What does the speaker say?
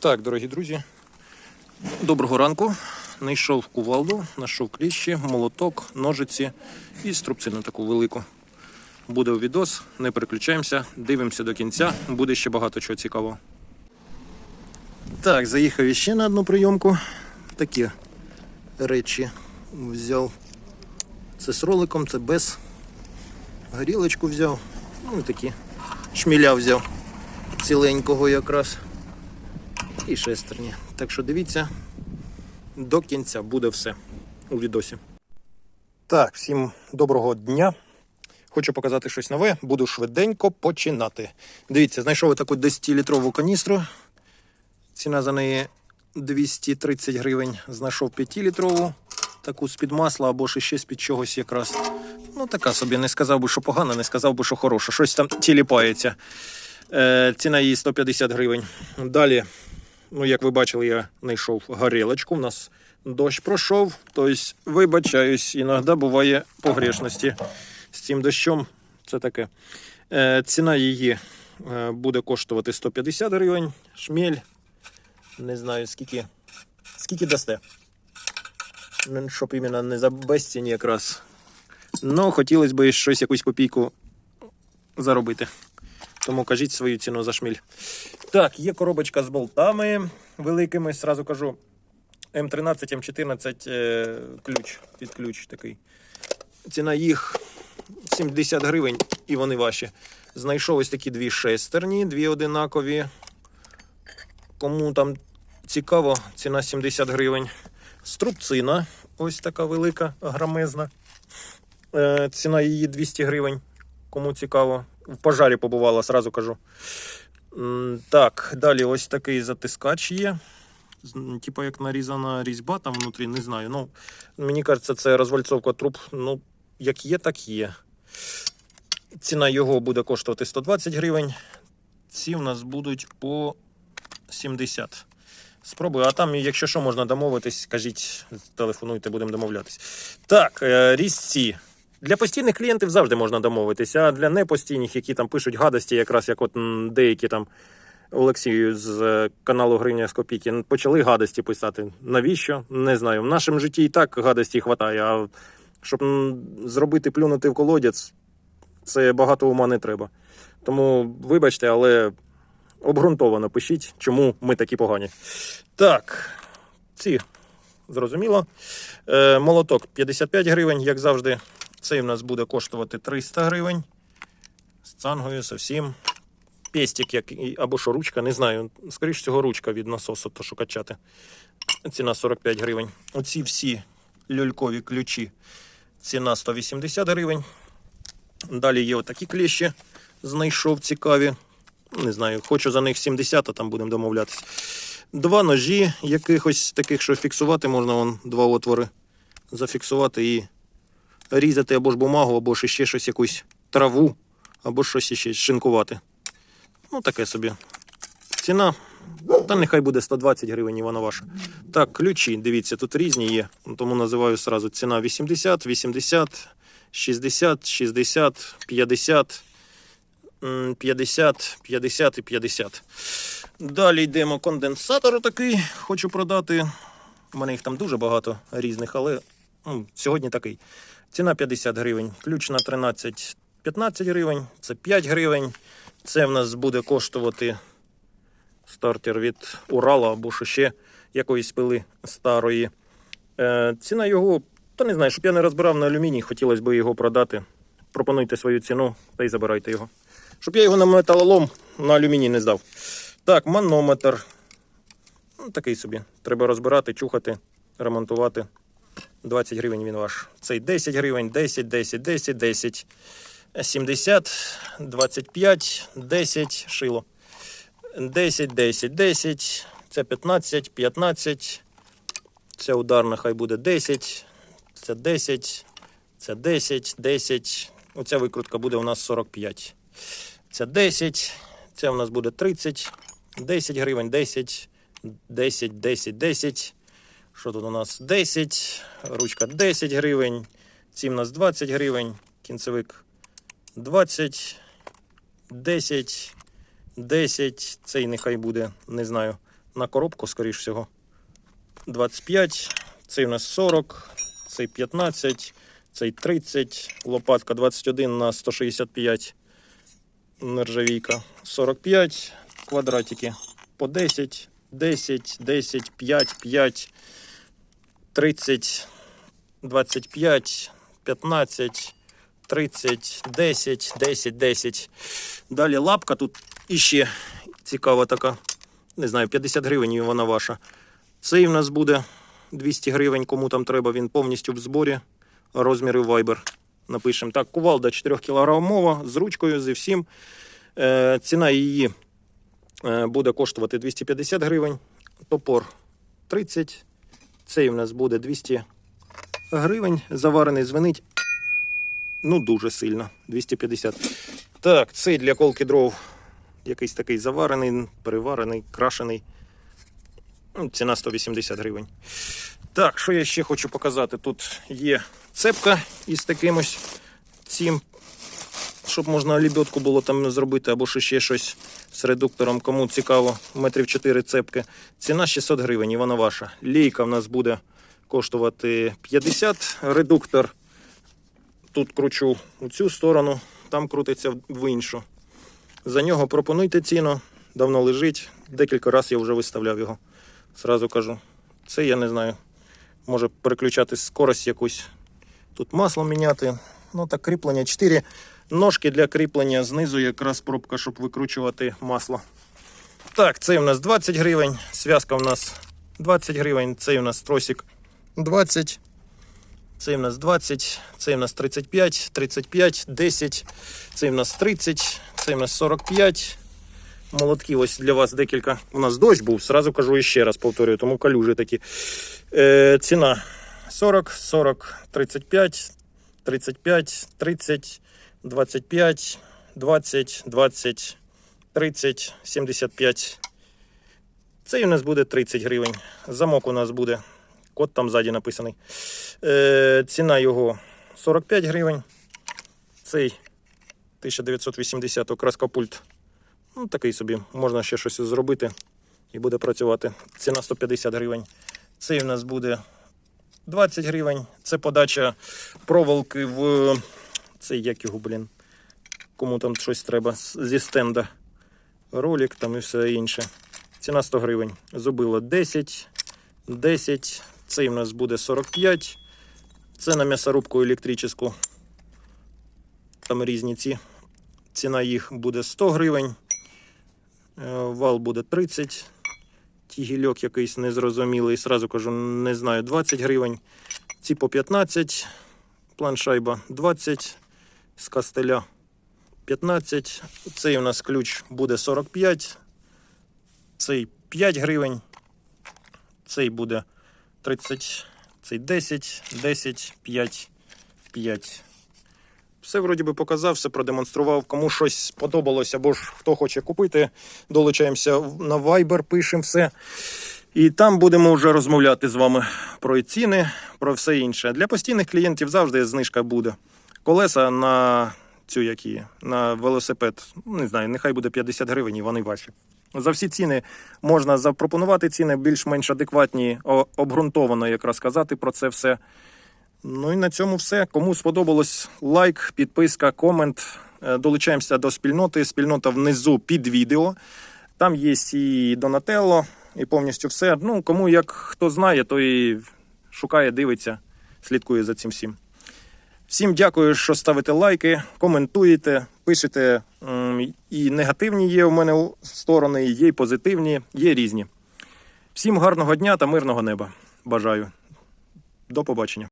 Так, дорогі друзі, доброго ранку. Знайшов кувалду, знайшов кліщі, молоток, ножиці і струбцину таку велику. Буде відос, не переключаємося, дивимося до кінця, буде ще багато чого цікавого. Так, заїхав іще на одну прийомку. Такі речі взяв. Це з роликом, це без. Горілочку взяв. Ну і такі. Шміля взяв. Ціленького якраз і шестерні. Так що дивіться, до кінця буде все у відосі. Так, всім доброго дня. Хочу показати щось нове, буду швиденько починати. Дивіться, знайшов таку 10-літрову каністру. Ціна за неї 230 гривень. Знайшов 5-літрову, таку з-під масла або ще з-під чогось якраз. Ну, така собі, не сказав би, що погана, не сказав би, що хороша. Щось там тіліпається. Е, ціна її 150 гривень. Далі Ну, як ви бачили, я знайшов горілочку. У нас дощ пройшов, тобто, вибачаюсь, іноді буває погрешності з цим дощом. Це таке. Е, ціна її е, буде коштувати 150 гривень. Шмель. Не знаю, скільки. Скільки дасте. Щоб іменно не за безцінь якраз. Ну, хотілося б щось, якусь копійку заробити. Тому кажіть свою ціну за шміль. Так, є коробочка з болтами великими. Сразу кажу. М13, М14 е, ключ, під ключ такий. Ціна їх 70 гривень і вони ваші. Знайшов ось такі дві шестерні, дві одинакові. Кому там цікаво, ціна 70 гривень. Струбцина, ось така велика, грамезна. Е, ціна її 200 гривень. Кому цікаво. В пожарі побувала, сразу кажу. Так, далі ось такий затискач є. Типа як нарізана різьба там внутрі, не знаю. Ну, мені кажеться, це розвальцовка труб. Ну, як є, так є. Ціна його буде коштувати 120 гривень. Ці в нас будуть по 70. Спробую, а там, якщо що, можна домовитись, кажіть, телефонуйте, будемо домовлятись. Так, е, різці. Для постійних клієнтів завжди можна домовитися, а для непостійних, які там пишуть гадості, якраз як от деякі там Олексію з е, каналу Гривня з копійки почали гадості писати. Навіщо? Не знаю. В нашому житті і так гадості хватає, а щоб зробити плюнути в колодязь, це багато ума не треба. Тому вибачте, але обґрунтовано пишіть, чому ми такі погані. Так, ці зрозуміло. Е, молоток 55 гривень, як завжди. Цей у нас буде коштувати 300 гривень. З цангою зовсім. Пестик, як, або що ручка, не знаю. Скоріше всього, ручка від насосу, то що качати. Ціна 45 гривень. Оці всі люлькові ключі. Ціна 180 гривень. Далі є отакі кліщі. Знайшов цікаві. Не знаю, хочу за них 70, а там будемо домовлятися. Два ножі, якихось таких, що фіксувати можна, вон два отвори. Зафіксувати і різати або ж бумагу, або ж ще щось, якусь траву, або щось ще шинкувати. Ну, таке собі. Ціна. Та нехай буде 120 гривень, і вона ваша. Так, ключі, дивіться, тут різні є. Тому називаю сразу ціна 80, 80, 60, 60, 50, 50, 50 і 50. Далі йдемо конденсатор такий, хочу продати. У мене їх там дуже багато різних, але ну, сьогодні такий. Ціна 50 гривень. Ключ на 13 15 гривень, це 5 гривень. Це в нас буде коштувати стартер від Урала або ще якоїсь пили старої. Е, ціна його, та не знаю, щоб я не розбирав на алюміній, хотілося б його продати. Пропонуйте свою ціну та й забирайте його. Щоб я його на металолом на алюміній не здав. Так, манометр. Ну, такий собі. Треба розбирати, чухати, ремонтувати. 20 гривень він ваш. Цей 10 гривень, 10, 10, 10, 10. 70, 25, 10, шило. 10, 10, 10. Це 15, 15. Це ударна хай буде 10. Це 10. Це 10, 10. Оця викрутка буде у нас 45. Це 10. Це у нас буде 30. 10 гривень, 10, 10, 10, 10. Що тут у нас? 10, ручка 10 гривень, ці в нас 20 гривень, кінцевик 20, 10, 10, цей нехай буде, не знаю, на коробку, скоріш всього. 25, цей у нас 40, цей 15, цей 30, лопатка 21 на 165, нержавійка 45, квадратики по 10, 10, 10, 5, 5, 30, 25, 15, 30, 10, 10, 10. Далі лапка тут іще цікава така. Не знаю, 50 гривень вона ваша. Цей в нас буде 200 гривень, кому там треба, він повністю в зборі. Розміри Viber. Напишемо. Так, кувалда 4 кілограмова з ручкою, зі всім. Е, ціна її буде коштувати 250 гривень. Топор 30. Цей в нас буде 200 гривень. Заварений звенить. Ну, дуже сильно. 250. Так, цей для колки дров. Якийсь такий заварений, переварений, крашений. Ну, Ціна 180 гривень. Так, що я ще хочу показати? Тут є цепка із таким ось цим, щоб можна лебедку було там зробити, або ще щось з редуктором. Кому цікаво, метрів 4 цепки. Ціна 600 гривень, і вона ваша. Лійка в нас буде коштувати 50 редуктор. Тут кручу у цю сторону, там крутиться в іншу. За нього пропонуйте ціну. Давно лежить. Декілька разів я вже виставляв його. Зразу кажу. Це я не знаю. Може переключати скорость якусь. Тут масло міняти. Ну так кріплення. 4 ножки для кріплення. Знизу якраз пробка, щоб викручувати масло. Так, цей у нас 20 гривень. Зв'язка у нас 20 гривень. Цей у нас тросик 20. Цей у нас 20, цей у нас 35, 35, 10, цей у нас 30, цей у нас 45. Молотки, ось для вас декілька. У нас дощ був, сразу кажу ще раз повторюю, тому калюжі такі. Е, ціна 40, 40, 35, 35, 30, 25, 20, 20, 30, 75. Цей у нас буде 30 гривень. Замок у нас буде. Код там ззаді написаний. Е, ціна його 45 гривень. Цей 1980 краскопульт. Ну, такий собі, можна ще щось зробити і буде працювати. Ціна 150 гривень. Цей у нас буде 20 гривень. Це подача проволоки в цей як його, блін. Кому там щось треба зі стенда. Ролик там і все інше. Ціна 100 гривень. Зубило 10, 10. Цей у нас буде 45. Це на м'ясорубку електричну. Там різні ці. Ціна їх буде 100 гривень. Е, Вал буде 30. Тігільок якийсь незрозумілий. Сразу кажу, не знаю, 20 гривень. Ці по 15. Планшайба 20. З кастеля 15. Цей у нас ключ буде 45. Цей 5 гривень. Цей буде 30, цей 10, 10, 5, 5. Все вроді би показав, все продемонстрував. Кому щось сподобалось, або ж хто хоче купити, долучаємося на Viber, пишемо все. І там будемо вже розмовляти з вами про ціни, про все інше. Для постійних клієнтів завжди знижка буде. Колеса на цю які, на велосипед, ну, не знаю, нехай буде 50 гривень, і вони ваші. За всі ціни можна запропонувати ціни більш-менш адекватні, обґрунтовано якраз сказати про це все. Ну і на цьому все. Кому сподобалось лайк, підписка, комент. Е, Долучаємося до спільноти. Спільнота внизу під відео. Там є і Донателло, і повністю все. Ну, кому як хто знає, той шукає, дивиться, слідкує за цим всім. Всім дякую, що ставите лайки, коментуєте, пишете. І негативні є у мене сторони, є і позитивні, є різні. Всім гарного дня та мирного неба. Бажаю. До побачення.